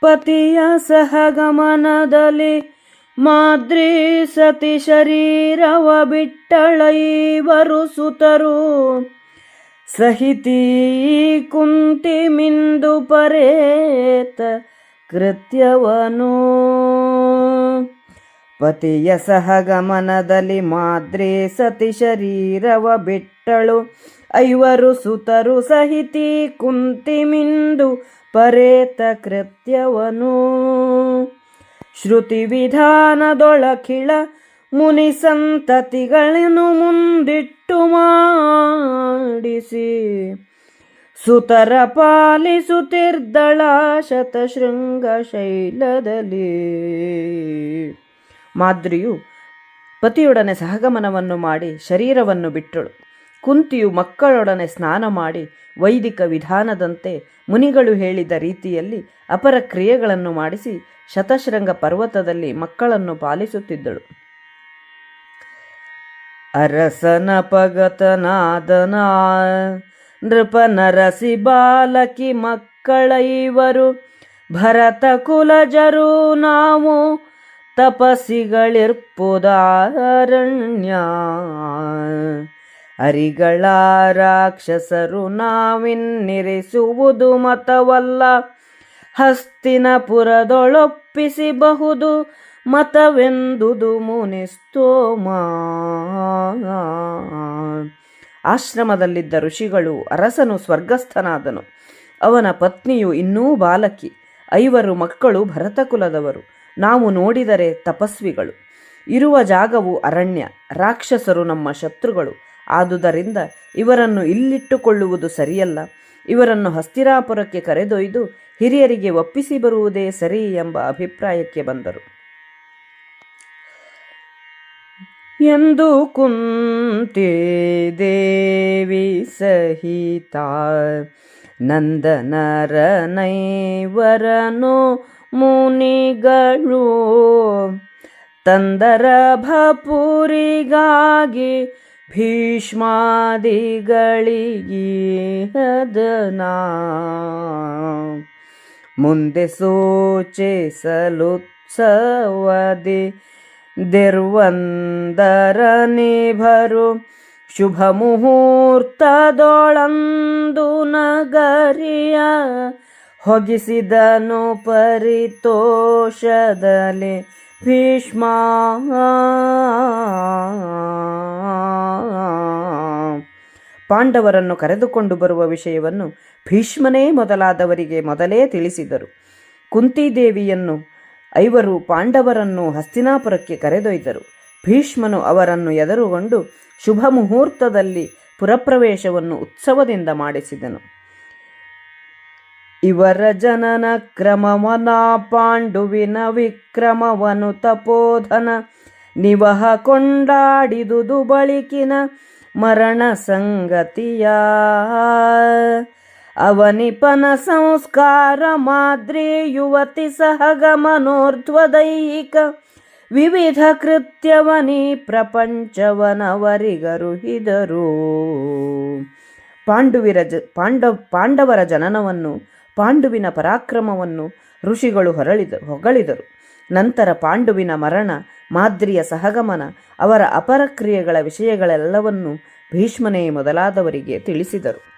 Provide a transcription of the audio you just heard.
ಪತಿಯ ಸಹಗಮನದಲ್ಲಿ ಮಾದ್ರಿ ಸತಿ ಶರೀರವ ಬಿಟ್ಟಳೈವರು ಸುತರು. ಸಹಿತೀ ಕುಂತಿ ಮಿಂದು ಪರೇತ ಕೃತ್ಯವನು. ಪತಿಯ ಸಹಗಮನದಲ್ಲಿ ಮಾದ್ರಿ ಸತಿ ಶರೀರವ ಬಿಟ್ಟಳು ಐವರು ಸುತರು. ಸಹಿತಿ ಕುಂತಿ ಮಿಂದು ಪರೇತ ಕೃತ್ಯವನು. ಶ್ರುತಿ ವಿಧಾನದೊಳಕಿಳ ಮುನಿ ಸಂತತಿಗಳನ್ನು ಮುಂದಿಟ್ಟು ಮಾಡಿಸಿ. ಸುತರ ಪಾಲಿಸುತ್ತಿರ್ದಳ ಶತಶೃಂಗ ಶೈಲದಲ್ಲಿ. ಮಾದ್ರಿಯು ಪತಿಯೊಡನೆ ಸಹಗಮನವನ್ನು ಮಾಡಿ ಶರೀರವನ್ನು ಬಿಟ್ಟಳು. ಕುಂತಿಯು ಮಕ್ಕಳೊಡನೆ ಸ್ನಾನ ಮಾಡಿ ವೈದಿಕ ವಿಧಾನದಂತೆ ಮುನಿಗಳು ಹೇಳಿದ ರೀತಿಯಲ್ಲಿ ಅಪರ ಕ್ರಿಯೆಗಳನ್ನು ಮಾಡಿಸಿ ಶತಶೃಂಗ ಪರ್ವತದಲ್ಲಿ ಮಕ್ಕಳನ್ನು ಪಾಲಿಸುತ್ತಿದ್ದಳು. ಅರಸನ ಪಗತನಾದನ ನೃಪ ನರಸಿ ಬಾಲಕಿ ಮಕ್ಕಳ ಇವರು ಭರತ ಕುಲಜರು ನಾವು ತಪಸ್ಸಿಗಳಿರ್ಪುದಾರಣ್ಯ ಅರಿಗಳ ರಾಕ್ಷಸರು ನಾವಿನ್ನಿರಿಸುವುದು ಮತವಲ್ಲ. ಹಸ್ತಿನಪುರದೊಳೊಪ್ಪಿಸಿಬಹುದು ಮತವೆಂದುದು ಮುನಿಸ್ತೋಮ ಆಶ್ರಮದಲ್ಲಿದ್ದ ಋಷಿಗಳು ಅರಸನು ಸ್ವರ್ಗಸ್ಥನಾದನು. ಅವನ ಪತ್ನಿಯು ಇನ್ನೂ ಬಾಲಕಿ. ಐವರು ಮಕ್ಕಳು ಭರತಕುಲದವರು. ನಾವು ನೋಡಿದರೆ ತಪಸ್ವಿಗಳು. ಇರುವ ಜಾಗವು ಅರಣ್ಯ. ರಾಕ್ಷಸರು ನಮ್ಮ ಶತ್ರುಗಳು. ಆದುದರಿಂದ ಇವರನ್ನು ಇಲ್ಲಿಟ್ಟುಕೊಳ್ಳುವುದು ಸರಿಯಲ್ಲ. ಇವರನ್ನು ಹಸ್ತಿರಾಪುರಕ್ಕೆ ಕರೆದೊಯ್ದು ಹಿರಿಯರಿಗೆ ಒಪ್ಪಿಸಿ ಬರುವುದೇ ಸರಿ ಎಂಬ ಅಭಿಪ್ರಾಯಕ್ಕೆ ಬಂದರು. ಎಂದು ಕುಂತಿ ದೇವಿ ಸಹಿತ ನಂದನರನೈವರನು ಮುನಿಗಳು ತಂದರ ಭಪುರಿಗಾಗಿ ಭೀಷ್ಮಾದಿಗಳಿಗೆ ಹದನಾ ಮುಂದೆ ಸೂಚಿಸಲುತ್ಸವದಿ ದಿರ್ವಂದರನಿಭರು ಶುಭ ಮುಹೂರ್ತದೊಳಂದು ನಗರಿಯ ಹೊಗಿಸಿದನು ಪರಿತೋಷದಲ್ಲಿ ಭೀಷ್ಮ ಪಾಂಡವರನ್ನು ಕರೆದುಕೊಂಡು ಬರುವ ವಿಷಯವನ್ನು ಭೀಷ್ಮನೇ ಮೊದಲಾದವರಿಗೆ ಮೊದಲೇ ತಿಳಿಸಿದರು. ಕುಂತಿದೇವಿಯನ್ನು ಐವರು ಪಾಂಡವರನ್ನು ಹಸ್ತಿನಾಪುರಕ್ಕೆ ಕರೆದೊಯ್ದರು. ಭೀಷ್ಮನು ಅವರನ್ನು ಎದುರುಗೊಂಡು ಶುಭ ಮುಹೂರ್ತದಲ್ಲಿ ಪುರಪ್ರವೇಶವನ್ನು ಉತ್ಸವದಿಂದ ಮಾಡಿಸಿದನು. ಇವರ ಜನನ ಕ್ರಮವನ ಪಾಂಡುವಿನ ವಿಕ್ರಮವನು ತಪೋಧನ ನಿವಹ ಕೊಂಡಾಡಿದುದು ಬಳಿಕಿನ ಮರಣ ಸಂಗತಿಯ ಅವನಿಪನ ಸಂಸ್ಕಾರ ಮಾದ್ರಿ ಯುವತಿ ಸಹಗಮನೋರ್ಧ್ವದೈಹಿಕ ವಿವಿಧ ಕೃತ್ಯವನಿ ಪ್ರಪಂಚವನವರಿಗರುಹಿದರು. ಪಾಂಡುವಿರ ಜ ಪಾಂಡವ ಪಾಂಡವರ ಜನನವನ್ನು ಪಾಂಡುವಿನ ಪರಾಕ್ರಮವನ್ನು ಋಷಿಗಳು ಹೊರಳಿದ ಹೊಗಳಿದರು. ನಂತರ ಪಾಂಡುವಿನ ಮರಣ ಮಾದ್ರಿಯ ಸಹಗಮನ ಅವರ ಅಪರಕ್ರಿಯೆಗಳ ವಿಷಯಗಳೆಲ್ಲವನ್ನೂ ಭೀಷ್ಮನೇ ಮೊದಲಾದವರಿಗೆ ತಿಳಿಸಿದರು.